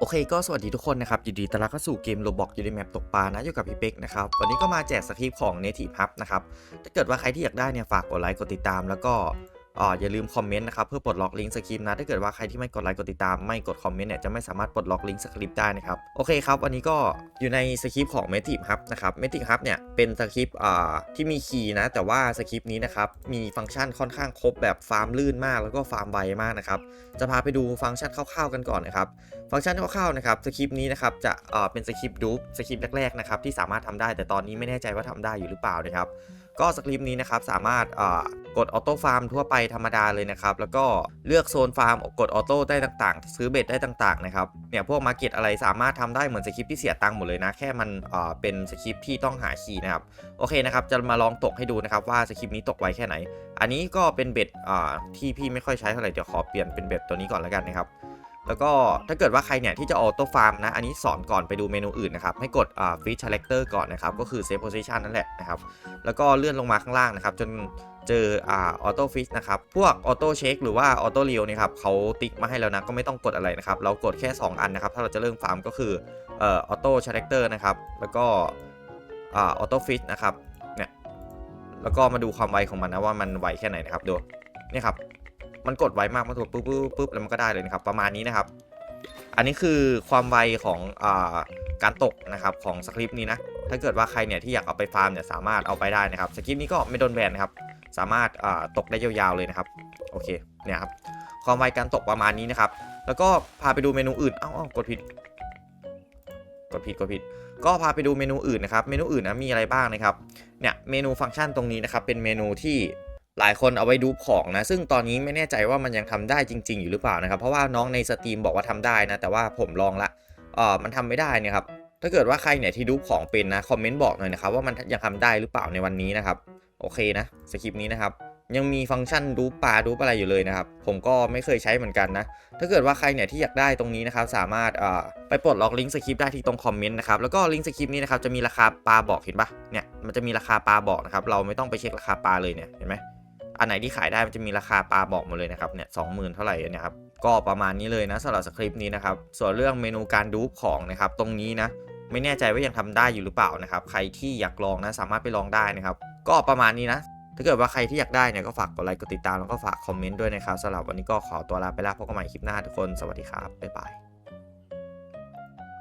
โอเคก็สวัสดีทุกคนนะครับยินดีต้อนรับเข้าสู่เกมโรบอกอยู่ในแมปตกปลานะอยู่กับพี่เป็กนะครับ วันนี้ก็มาแจกสคริปต์ของ Native Hub นะครับ ถ้าเกิดว่าใครที่อยากได้เนี่ยฝากกดไลค์กดติดตามแล้วก็ อ่าอย่าลืมคอมเมนต์นะครับเพื่อปลดล็อกลิงก์สคริปต์นะถ้าเกิดว่าใครที่ไม่กดไลค์กดติดตามไม่กดคอมเมนต์เนี่ยจะไม่สามารถปลดล็อกลิงก์สคริปต์ได้นะครับโอเคครับวันนี้ก็อยู่ในสคริปต์ของ Native Hub นะครับ Native Hub เนี่ยเป็นสคริปต์อ่าที่มีคีย์นะแต่ว่าสคริปต์นี้นะครับมีฟังก์ชันค่อนข้างครบแบบฟาร์มลื่นมาก แล้วก็ฟาร์มไวมากนะครับจะพาไปดูฟังก์ชันคร่าวๆกันก่อนนะครับฟังก์ชันคร่าวๆนะครับสคริปต์นี้นะครับจะเป็นสคริปต์ดูปสคริปต์แรกๆนะครับที่สามารถทำได้ แต่ตอนนี้ไม่แน่ใจว่าทำได้อยู่หรือเปล่านะครับ ก็สคริปต์นี้นะครับสามารถกดออโต้ฟาร์มทั่วไปธรรมดาเลยนะครับ แล้วก็เลือกโซนฟาร์มกดออโต้ได้ต่างๆ ซื้อเบ็ดได้ต่าง ๆ นะครับ เนี่ยพวกมาร์เก็ตอะไรสามารถทำได้เหมือนสคริปต์ที่เสียตังค์หมดเลยนะ แค่มันเป็นสคริปต์ที่ต้องหาคีย์นะครับ โอเคนะครับ จะมาลองตกให้ดูนะครับว่าสคริปต์นี้ตกไวแค่ไหน อันนี้ก็เป็นเบ็ดที่พี่ไม่ค่อยใช้เท่าไหร่ เดี๋ยวขอเปลี่ยนเป็นเบ็ดตัวนี้ก่อนแล้วกันนะครับ แล้วก็ถ้าเกิดว่าใครเนี่ยที่จะออโต้ฟาร์มนะ อันนี้สอนก่อนไปดูเมนูอื่นนะครับ ให้กดอ่าฟีช e เล c เตอร์ก่อนนะครับ ก็คือเซฟโพซิชันนั่นแหละนะครับ แล้วก็เลื่อนลงมาข้างล่างนะครับ จนเจออ่าออโต้ฟิชนะครับ พวกออโต้เช็คหรือว่าออโต้เรียวนี่ครับเขาติ๊กมาให้แล้วนะ ก็ไม่ต้องกดอะไรนะครับ เรากดแค่ 2 อันนะครับ ถ้าเราจะเริ่มฟาร์มก็คือเอ่อออโต้เชาร์เลเตอร์นะครับ แล้วก็อ่าออโต้ฟิชนะครับ เนี่ย แล้วก็มาดูความไวของมันนะว่ามันไวแค่ไหนนะครับ ดู นี่ครับ มันกดไวมากมันกดปุ๊บปุ๊บปุ๊บแล้วมันก็ได้เลยนะครับ ประมาณนี้นะครับ อันนี้คือความไวของอาการตกนะครับของสคริปต์นี้นะถ้าเกิดว่าใครเนี่ยที่อยากเอาไปฟาร์มเนี่ยสามารถเอาไปได้นะครับสคริปต์นี้ก็ไม่โดนแบนนะครับสามารถอ่าตกได้ยาวๆเลยนะครับโอเคเนี่ยครับความไวการตกประมาณนี้นะครับ แล้วก็พาไปดูเมนูอื่นเอ้าเอ้ากดผิดกดผิดกดผิด ก็พาไปดูเมนูอื่นนะครับ เมนูอื่นนะมีอะไรบ้างนะครับ เนี่ยเมนูฟังก์ชันตรงนี้นะครับ เป็นเมนูที่ หลายคนเอาไว้ดูของนะ ซึ่งตอนนี้ไม่แน่ใจว่ามันยังทำได้จริง ๆ อยู่หรือเปล่านะครับ เพราะว่าน้องในสตรีมบอกว่าทำได้นะ แต่ว่าผมลองละเออมันทำไม่ได้นี่ครับ ถ้าเกิดว่าใครเนี่ยที่ดูของเป็นนะ คอมเมนต์บอกหน่อยนะครับว่ามันยังทำได้หรือเปล่าในวันนี้นะครับ โอเคนะ สคริปต์นี้นะครับ ยังมีฟังก์ชันดูปลาดูอะไรอยู่เลยนะครับ ผมก็ไม่เคยใช้เหมือนกันนะ ถ้าเกิดว่าใครเนี่ยที่อยากได้ตรงนี้นะครับ สามารถเอ่อไปปลดล็อกลิงก์สคริปต์ได้ที่ตรงคอมเมนต์นะครับ แล้วก็ลิงก์สคริปต์นี้นะครับจะมีราคาปลาบอกเห็นปะเนี่ย มันจะมีราคาปลาบอกนะครับ เราไม่ต้องไปเช็คราคาปลาเลยเนี่ย เห็นไหม อันไหนที่ขายได้มันจะมีราคาปลาบอกหมดเลยนะครับเนี่ยสองหมื่นเท่าไหร่นี่ยครับก็ประมาณนี้เลยนะสำหรับสคริปต์นี้นะครับส่วนเรื่องเมนูการดูปของนะครับตรงนี้นะไม่แน่ใจว่ายังทำได้อยู่หรือเปล่านะครับใครที่อยากลองนะสามารถไปลองได้นะครับก็ประมาณนี้นะถ้าเกิดว่าใครที่อยากได้เนี่ยก็ฝากกดไลค์กดติดตามแล้วก็ฝากคอมเมนต์ด้วยนะครับสำหรับวันนี้ก็ขอตัวลาไปแล้วพบกันใหม่คลิปหน้าทุกคนสวัสดีครับบ๊ายบาย